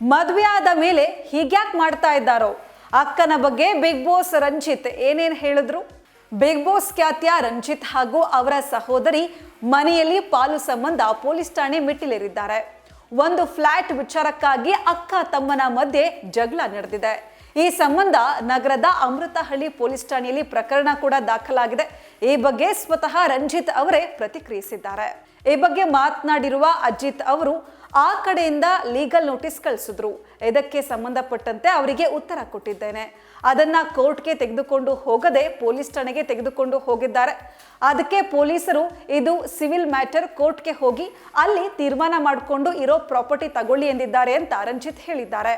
ಮದುವೆ ಆದ ಮೇಲೆ ಹೀಗ್ಯಾಕ್ ಮಾಡ್ತಾ ಇದ್ದಾರೋ? ಅಕ್ಕನ ಬಗ್ಗೆ ಬಿಗ್ ಬಾಸ್ ರಂಜಿತ್ ಏನೇನು ಹೇಳಿದ್ರು? ಬಿಗ್ ಬಾಸ್ ಖ್ಯಾತಿಯ ರಂಜಿತ್ ಹಾಗೂ ಅವರ ಸಹೋದರಿ ಮನೆಯಲ್ಲಿ ಪಾಲು ಸಂಬಂಧ ಪೊಲೀಸ್ ಠಾಣೆ ಮೆಟ್ಟಿಲೇರಿದ್ದಾರೆ. ಒಂದು ಫ್ಲಾಟ್ ವಿಚಾರಕ್ಕಾಗಿ ಅಕ್ಕ ತಮ್ಮನ ಮಧ್ಯೆ ಜಗಳ ನಡೆದಿದೆ. ಈ ಸಂಬಂಧ ನಗರದ ಅಮೃತಹಳ್ಳಿ ಪೊಲೀಸ್ ಠಾಣೆಯಲ್ಲಿ ಪ್ರಕರಣ ಕೂಡ ದಾಖಲಾಗಿದೆ. ಈ ಬಗ್ಗೆ ಸ್ವತಃ ರಂಜಿತ್ ಅವರೇ ಪ್ರತಿಕ್ರಿಯಿಸಿದ್ದಾರೆ. ಈ ಬಗ್ಗೆ ಮಾತನಾಡಿರುವ ಅಜಿತ್ ಅವರು ಆ ಕಡೆಯಿಂದ ಲೀಗಲ್ ನೋಟಿಸ್ ಕಳಿಸಿದ್ರು. ಇದಕ್ಕೆ ಸಂಬಂಧಪಟ್ಟಂತೆ ಅವರಿಗೆ ಉತ್ತರ ಕೊಟ್ಟಿದ್ದೇನೆ. ಅದನ್ನ ಕೋರ್ಟ್ಗೆ ತೆಗೆದುಕೊಂಡು ಹೋಗದೆ ಪೊಲೀಸ್ ಠಾಣೆಗೆ ತೆಗೆದುಕೊಂಡು ಹೋಗಿದ್ದಾರೆ. ಅದಕ್ಕೆ ಪೊಲೀಸರು ಇದು ಸಿವಿಲ್ ಮ್ಯಾಟರ್ ಕೋರ್ಟ್ಗೆ ಹೋಗಿ ಅಲ್ಲಿ ತೀರ್ಮಾನ ಮಾಡಿಕೊಂಡು ಇರೋ ಪ್ರಾಪರ್ಟಿ ತಗೊಳ್ಳಿ ಎಂದಿದ್ದಾರೆ ಅಂತ ರಂಜಿತ್ ಹೇಳಿದ್ದಾರೆ.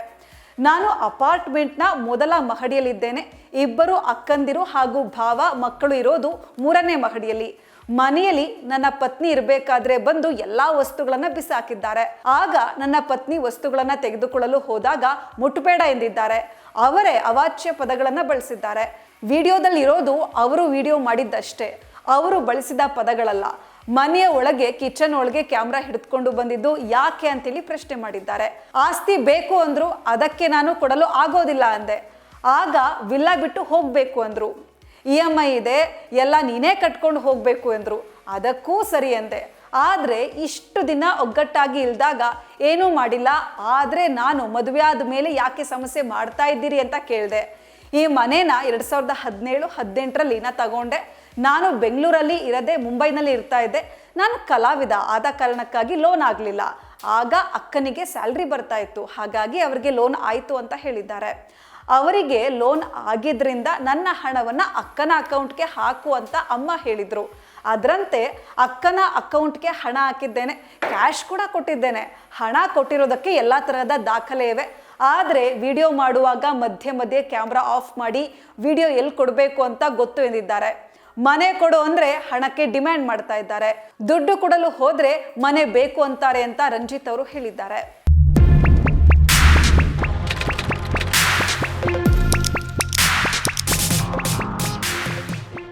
ನಾನು ಅಪಾರ್ಟ್ಮೆಂಟ್ನ ಮೊದಲ ಮಹಡಿಯಲ್ಲಿದ್ದೇನೆ. ಇಬ್ಬರು ಅಕ್ಕಂದಿರು ಹಾಗೂ ಭಾವ ಮಕ್ಕಳು ಇರೋದು ಮೂರನೇ ಮಹಡಿಯಲ್ಲಿ. ಮನೆಯಲ್ಲಿ ನನ್ನ ಪತ್ನಿ ಇರಬೇಕಾದ್ರೆ ಬಂದು ಎಲ್ಲಾ ವಸ್ತುಗಳನ್ನ ಬಿಸಾಕಿದ್ದಾರೆ. ಆಗ ನನ್ನ ಪತ್ನಿ ವಸ್ತುಗಳನ್ನ ತೆಗೆದುಕೊಳ್ಳಲು ಹೋದಾಗ ಮುಟ್ಬೇಡ ಎಂದಿದ್ದಾರೆ. ಅವರೇ ಅವಾಚ್ಯ ಪದಗಳನ್ನ ಬಳಸಿದ್ದಾರೆ. ವಿಡಿಯೋದಲ್ಲಿ ಇರೋದು ಅವರು ವಿಡಿಯೋ ಮಾಡಿದ್ದಷ್ಟೇ. ಅವರು ಬಳಸಿದ ಪದಗಳಲ್ಲ. ಮನೆಯ ಒಳಗೆ ಕಿಚನ್ ಒಳಗೆ ಕ್ಯಾಮ್ರಾ ಹಿಡಿದುಕೊಂಡು ಬಂದಿದ್ದು ಯಾಕೆ ಅಂತೇಳಿ ಪ್ರಶ್ನೆ ಮಾಡಿದ್ದಾರೆ. ಆಸ್ತಿ ಬೇಕು ಅಂದ್ರು ಅದಕ್ಕೆ ನಾನು ಕೊಡಲು ಆಗೋದಿಲ್ಲ ಅಂದೆ. ಆಗ ವಿಲ್ಲ ಬಿಟ್ಟು ಹೋಗ್ಬೇಕು ಅಂದ್ರು. ಇ ಎಂ ಐ ಇದೆ, ಎಲ್ಲ ನೀನೇ ಕಟ್ಕೊಂಡು ಹೋಗಬೇಕು ಅಂದ್ರು. ಅದಕ್ಕೂ ಸರಿ ಅಂದೆ. ಆದರೆ ಇಷ್ಟು ದಿನ ಒಗ್ಗಟ್ಟಾಗಿ ಇಲ್ದಾಗ ಏನೂ ಮಾಡಿಲ್ಲ. ಆದರೆ ನಾನು ಮದುವೆ ಆದ ಮೇಲೆ ಯಾಕೆ ಸಮಸ್ಯೆ ಮಾಡ್ತಾ ಇದ್ದೀರಿ ಅಂತ ಕೇಳಿದೆ. ಈ ಮನೇನ ಎರಡು ಸಾವಿರದ ಹದಿನೇಳು, ಹದಿನೆಂಟರಲ್ಲಿ ನಾ ತಗೊಂಡೆ. ನಾನು ಬೆಂಗಳೂರಲ್ಲಿ ಇರದೆ ಮುಂಬೈನಲ್ಲಿ ಇರ್ತಾ ಇದ್ದೆ. ನಾನು ಕಲಾವಿದ ಆದ ಕಾರಣಕ್ಕಾಗಿ ಲೋನ್ ಆಗಲಿಲ್ಲ. ಆಗ ಅಕ್ಕನಿಗೆ ಸ್ಯಾಲ್ರಿ ಬರ್ತಾ ಇತ್ತು. ಹಾಗಾಗಿ ಅವರಿಗೆ ಲೋನ್ ಆಯಿತು ಅಂತ ಹೇಳಿದ್ದಾರೆ. ಅವರಿಗೆ ಲೋನ್ ಆಗಿದ್ರಿಂದ ನನ್ನ ಹಣವನ್ನು ಅಕ್ಕನ ಅಕೌಂಟ್ಗೆ ಹಾಕು ಅಂತ ಅಮ್ಮ ಹೇಳಿದರು. ಅದರಂತೆ ಅಕ್ಕನ ಅಕೌಂಟ್ಗೆ ಹಣ ಹಾಕಿದ್ದೇನೆ. ಕ್ಯಾಶ್ ಕೂಡ ಕೊಟ್ಟಿದ್ದೇನೆ. ಹಣ ಕೊಟ್ಟಿರೋದಕ್ಕೆ ಎಲ್ಲ ತರಹದ ದಾಖಲೆ ಇವೆ. ಆದರೆ ವಿಡಿಯೋ ಮಾಡುವಾಗ ಮಧ್ಯೆ ಮಧ್ಯೆ ಕ್ಯಾಮ್ರಾ ಆಫ್ ಮಾಡಿ ವಿಡಿಯೋ ಎಲ್ಲಿ ಕೊಡಬೇಕು ಅಂತ ಗೊತ್ತು ಎಂದಿದ್ದಾರೆ. ಮನೆ ಕೊಡು ಅಂದ್ರೆ ಹಣಕ್ಕೆ ಡಿಮ್ಯಾಂಡ್ ಮಾಡ್ತಾ ಇದ್ದಾರೆ. ದುಡ್ಡು ಕೊಡಲು ಹೋದ್ರೆ ಮನೆ ಬೇಕು ಅಂತಾರೆ ಅಂತ ರಂಜಿತ್ ಅವರು ಹೇಳಿದ್ದಾರೆ.